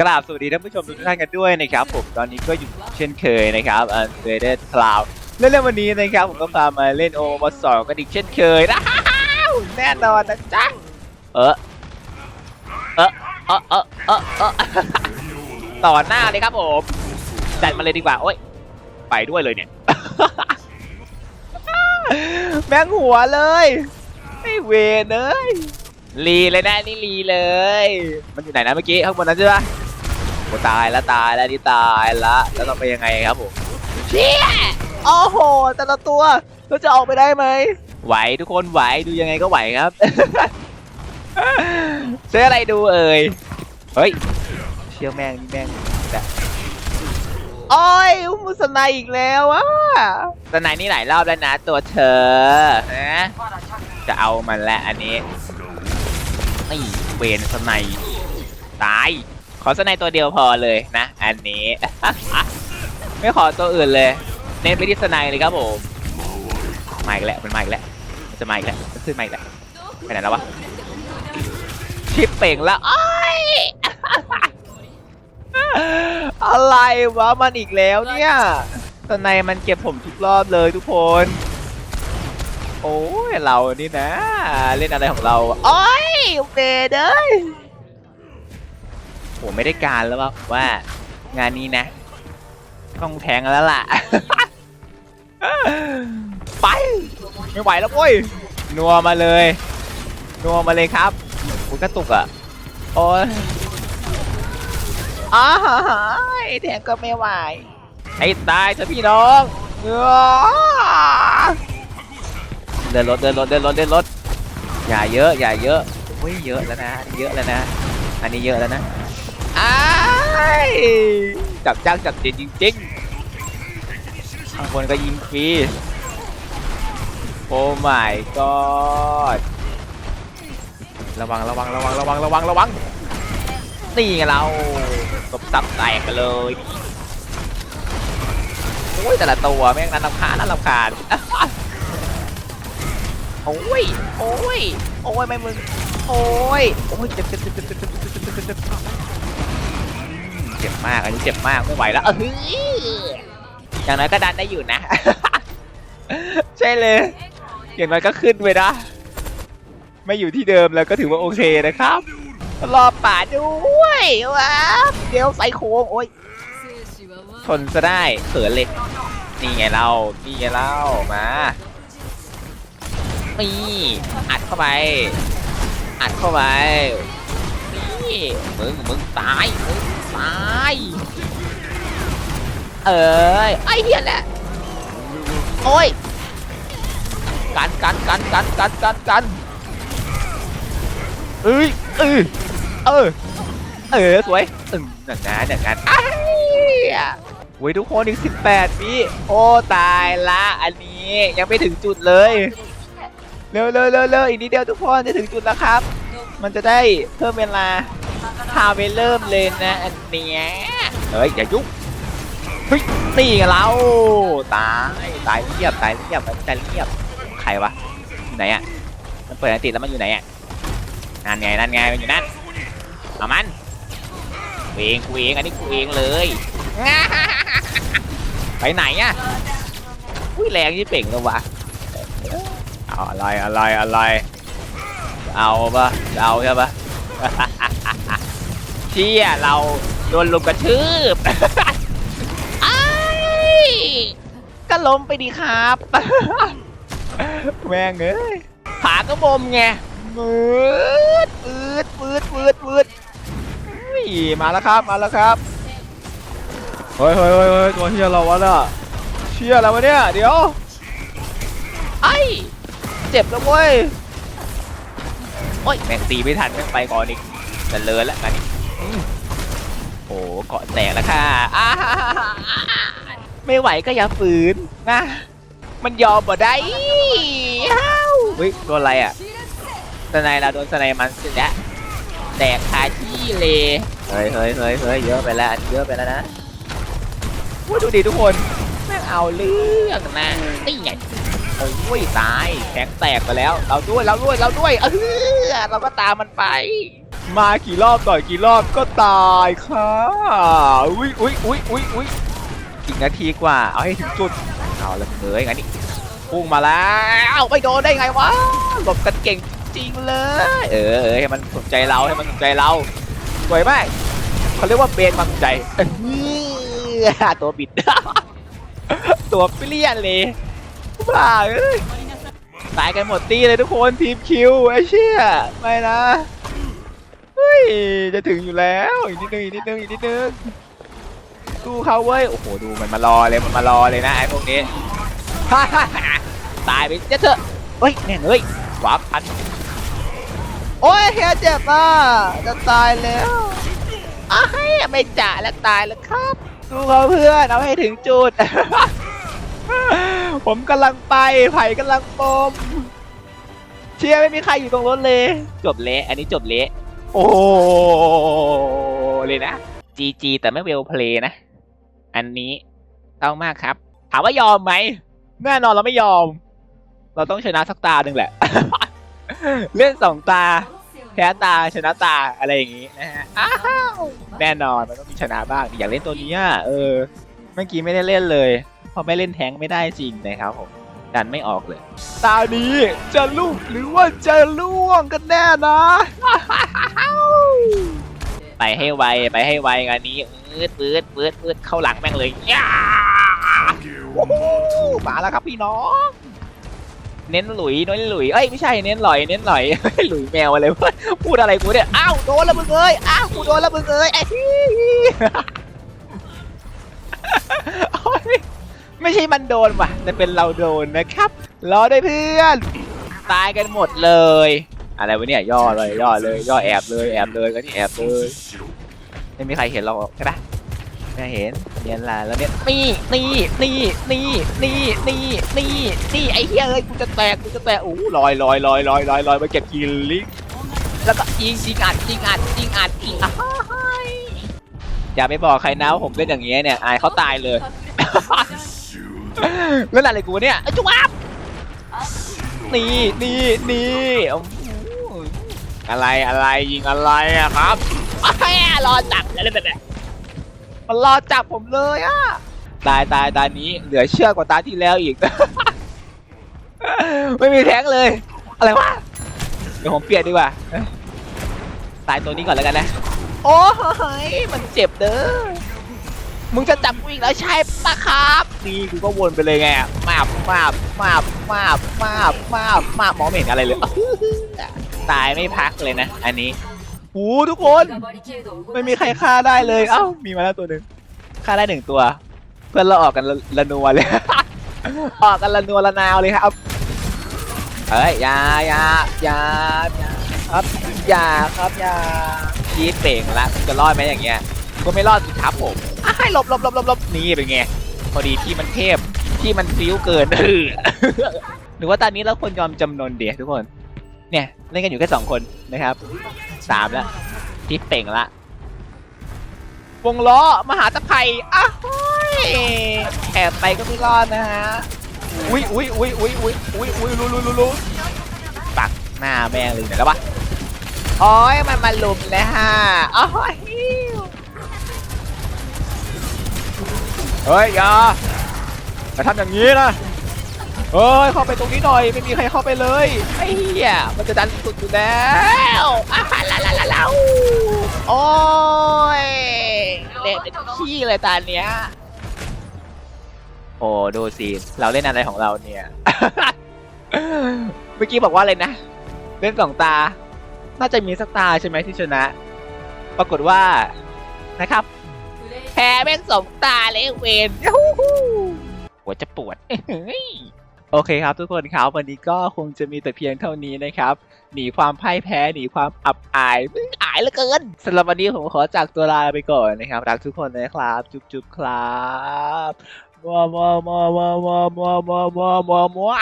กราบสวัสดีท่านผู้ชมทุกท่านกันด้วยนะครับผมตอนนี้ก็อยู่เช่นเคยนะครับอันเดอร์คลาวเล่นๆวันนี้นะครับผมก็พามาเล่นโอมาสองกันอีกเช่นเคยนะแน่นอนนะจ๊ะเออเออเออเออเออเออต่อหน้าเลยครับผมจัดมาเลยดีกว่าโอ้ยไปด้วยเลยเนี่ยแมงหัวเลยไม่เวเลยลีเลยนะนี่ลีเลย มันอยู่ไหนนะเมื่อกี้ข้างบนนั้นใช่ปะ โอ้ตายแล้วตายแล้วนี่ตายละแล้วเราไปยังไงครับผมเชี่ยโอ้โห แต่ละตัวเราจะออกไปได้ไหมไหวทุกคนไหวดูยังไงก็ไหวครับใช้อะไรดูเอ่ยเฮ้ยเชี่ยวแม่งนี่แม่งแบบโอ้ยมุสนายอีกแล้วอะสนายนี่หลายรอบแล้วนะตัวเธอนะจะเอามันแล้วอันนี้นี่เวนสไนด์ตาย ขอสไนด์ตัวเดียวพอเลยนะ อันนี้ ไม่ขอตัวอื่นเลย เน้นไปที่สไนด์เลยครับผมมาอีกแล้วมันมาอีกแล้วมันจะมาอีกแล้วมันขึ้นมาอีกแล้วไปไหนแล้ววะชิปเป่งแล้วอ้ายอะไรวะมันอีกแล้วเนี่ยสไนด์มันเก็บผมทุกรอบเลยทุกคน โอ้ยเรานี่นะ เล่นอะไรของเราโอ้ยเบเด้ย โหไม่ได้การแล้วว่าว่างานนี้นะ ต้องแทงแล้วล่ะ ไป ไม่ไหวแล้วโว้ยนัวมาเลย นัวมาเลยครับอุ้ยกระตุกอะ โอ้ยอ้ายแทงก็ไม่ไหวไอ้ตายเถอะพี่น้องเเดินรถเดินรถเดินรถเดินรถอย่าเยอะอย่าเยอะเฮ้ยเยอะแล้วนะเยอะแล้วนะ อันนี้เยอะแล้วนะ จับจ้างจับเด็ดจริงๆข้างบนก็ยิงฟรี โอ้ my god ระวังระวังระวังระวังระวังระวัง นี่ไงเราตบซับแตกกันเลย โอ้ยแต่ละตัวแม่งน่ารำคาญน่ารำคาญโอ้ย โอ้ย โอ้ย ไม่มึง โอ้ย โอ้ยเจ็บเจ็บเจ็บเจ็บเจ็บเจ็บเจ็บ เจ็บมาก อันนี้เจ็บมากไม่ไหวแล้วเออยอย่างน้อยก็ดันได้อยู่นะ ใช่เลย อย่างน้อยก็ขึ้นไปนะ ไม่อยู่ที่เดิมแล้วก็ถือว่าโอเคนะครับ รอป่าด้วยว้าเดี๋ยวใส่โค้งโอ้ยชนซะได้เขินเลย นี่ไงเรา นี่ไงเรา มานี่อัดเข้าไป อัดเข้าไปนี่มึงมึงตายมึง ตาย เอ้ยไอ้เหี้ยแหละโอ้ยกันกันกันกันกันกันกันเอ้ยเออเออเออสวยอึมหนังงานหนังงานไอ้เว้ยทุกคนอีก 18วิโอ้ตายละอันนี้ยังไม่ถึงจุดเลยเร็วเร็วเร็วเร็วอีกนิดเดียวทุกคนจะถึงจุดแล้วครับ มันจะได้เพิ่มเวลา พาไปเริ่มเลยนะอันเนี้ยเฮ้ยอย่ายุ่งเฮ้ยนี่ไงเราตายตายเรียบตายเรียบตายเรียบใครวะอยู่ไหนอะมันเปิดอันติดแล้วมันอยู่ไหนอะนั่นไงนั่นไงมันอยู่นั่นเอามันกูเองกูเองอันนี้กูเองเลยไปไหนอะอุ้ยแรงยี่เป่งเลยวะเอาอะไรอะไรอะไรเอาปะเอาใช่ปะ เชี่ยเราโดนลุมกระชืบไอ้ายก็ล้มไปดีครับ แม่งเอ้ยผากระบมไงมืดมืดมืดมืดมืดอุ้ยมาแล้วครับมาแล้วครับเฮ้ยเฮ้ยเฮ้ยเฮ้ยตัวเชี่ยเราวะน่ะเชี่ยอะไรวะเนี่ยเดี๋ยวไอ้เจ็บแล้วเว้ยโอ้ยแม่งตีไม่ทันแม่งไปก่อนอีกจะเลินแล้วกันอีกอืม โอ้เกาะแตกแล้วค่ะอ้าไม่ไหวก็อย่าฝืนนะมันยอมบ่ได้อ้าวเฮ้ยโดนอะไรอะสไนเราโดนสไนมันเสร็จแล้วแตกคาที่เลยเฮ้ยเฮ้ยเฮ้ยเฮ้ยเยอะไปแล้วอันเยอะไปแล้วนะวดูดิทุกคนแม่งเอาเรื่องนะนี่ไงโอ้ยตายแข็งแตกไปแล้ว เราด้วยเราด้วยเราด้วยเออเราก็ตามมันไป มากี่รอบต่อยกี่รอบก็ตายค่ะอุ้ยอุ้ยอุ้ยอุ้ยอุ้ยอีกนาทีกว่า เอาให้ถึงจุด เอาละเฮ้ยงั้นนี่พุ่งมาแล้วไม่โดนได้ไงวะหลบกันเก่งจริงเลย เออเออให้มันสนใจเราให้มันสนใจเราสวยมากเขาเรียกว่าเบนความใจเออตัวบิด ตัวเปลี่ยนเลยบ้าเอ้ยตายกันหมดตีเลยทุกคนทีมคิวไอ้เชี่ยไม่นะ ย จะถึงอยู่แล้ว อีกนิดนึง อีกนิดนึง อีกนิดนึงดูเขาเว้ย โอ้โห ดูมันมารอเลย มันมารอเลยนะไอ้พวกนี้ ตายไปเจ๊เถอะเฮ้ยแน่งเอ้ยหวาพันโอ้ยเฮียเจ็บอะ จะตายแล้วอ้าให้ไม่จ่าแล้วตายแล้วครับดูเขาเพื่อนเอาให้ถึงจุด ผมกำลังไป ไผ่กำลังปมเชียร์ไม่มีใครอยู่ตรงรถเลย จบเละ อันนี้จบเละ โอ้เลยนะ GG แต่ไม่เวลเพลย์นะ อันนี้ต้องมากครับ ถามว่ายอมไหม แน่นอนเราไม่ยอม เราต้องชนะสักตาหนึ่งแหละ เล่นสองตา แพ้ตาชนะตาอะไรอย่างนี้นะฮะ อ้าว แน่นอนมันต้องมีชนะบ้าง อยากเล่นตัวนี้อะ เออ เมื่อกี้ไม่ได้เล่นเลยเพราะไม่เล่นแทงค์ไม่ได้จริงนะครับผมดันไม่ออกเลย ตานี้จะลูกหรือว่าจะล่วงกันแน่นะ ไปให้ไวไปให้ไวงานนี้ปืดปืดปืดปืดเข้าหลังแม่งเลยย่าโอ้โหมาแล้วครับพี่น้องเน้นหลุยเน้นหลุยเอ้ยไม่ใช่เน้นหลอยเน้นหลอยหลุยแมวอะไรวะพูดอะไรกูเนี่ยอ้าวโดนแล้วมึงเอ้ยอ้าวกูโดนแล้วมึงเอ้ยไอ้ที่ไม่ใช่มันโดนว่ะแต่เป็นเราโดนนะครับรอได้วยเพื่อนตายกันหมดเลย อะไรวะเนี่ยย่อเลยย่อเลยย่อแอบเลยแอบเลยก็นี่แอบเลยไม่มีใครเห็นเราใช่ปะไม่เห็นเนียนละแล้วเนี่ยนี่นี่นี่นี่นี่นี่นี่นี่ไอ้เหี้ยเอ้ยกูจะแตกกูจะแตกโอ้ลอยลอยลอยลอยลอยลอยมาเก็บกิลลิงแล้วก็ยิงยิงอัดยิงอัดยิงอัดยิงอะอย่าไปบอกใครนะว่าผมเล่นอย่างเงี้ยเนี่ยอายเขาตายเลยเล่นอะไรกูเนี่ยจุ๊บนี่นี่นี่โอ้โหอะไรอะไรยิงอะไรอะครับไอ้ยรอจับอะไรแบบนี้มันรอจับผมเลยอะตายตายตานี้เหลือเชื่อกว่าตาที่แล้วอีก ไม่มีแท้งเลย อะไรวะเดี๋ยวผมเปลี่ยนดีกว่าเอ้ยตายตัวนี้ก่อนแล้วกันนะ โอ้ยมันเจ็บเด้อมึงจะจับกูอีกแล้วใช่ปะครับนี่กูก็วนไปเลยไงมาบมาบมาบมาบมาบมาบมาบมองไม่เห็นอะไรเลย ตายไม่พักเลยนะ อันนี้หูทุกคน ไม่มีใครฆ่าได้เลย เอ้า มีมาแล้วตัวหนึ่งฆ่าได้หนึ่งตัว เพื่อนเราออกกันละละนัวเลย ออกกันละนัวละนาวเลยครับเฮ้ยอยาอยาอยาอยาครับอย่าครับอย่ายีดเป่งละมึงจะรอดไหมอย่างเงี้ยก็ไม่รอดสิครับผมอะให้หลบหลบหลบหลบหลบนี่เป็นไงพอดีที่มันเทพที่มันฟิวเกินเออหรือว่าตอนนี้เราควรยอมจำนนเดียทุกคน เนี่ยเล่นกันอยู่แค่สองคนนะครับสามแล้วที่เป่งละ วงล้อมหาตะไคร่อ้าวเฮ้ยแอบไปก็ไม่รอดนะฮะอุ้ยอุ้ยอุ้ยอุ้ยอุ้ยอุ้ยอุ้ยรู้รู้รู้รู้ปักหน้าแม่งเลยไหนแล้ววะโอ้ยมันมาลุมเลยฮะโอ้ยเฮ้ยอย่าอย่าทำอย่างนี้นะ เฮ้ยเข้าไปตรงนี้หน่อยไม่มีใครเข้าไปเลยไอ้เหี้ยมันจะดันสุดอยู่แล้วอ้าวลาลาลาลาโอ้ยเละเป็นขี้เลยตอนเนี้ยโอ้ดูสิเราเล่นอะไรของเราเนี่ย เมื่อกี้บอกว่าอะไรนะเล่นสองตา น่าจะมีสักตาใช่ไหมที่ชนะ ปรากฏว่านะครับแพ้แม่งสมตาเลยเวนยูฮูหัวจะปวดเฮ้ย โอเคครับทุกคนครับวันนี้ก็คงจะมีแต่เพียงเท่านี้นะครับ หนีความพ่ายแพ้หนีความอับอายมึงอายเหลือเกินสำหรับวันนี้ผมขอจากตัวลาไปก่อนนะครับ รักทุกคนนะครับ จุ๊บจุ๊บครับมัวมัวมัวมัวมัวมัวมัวมัวมัว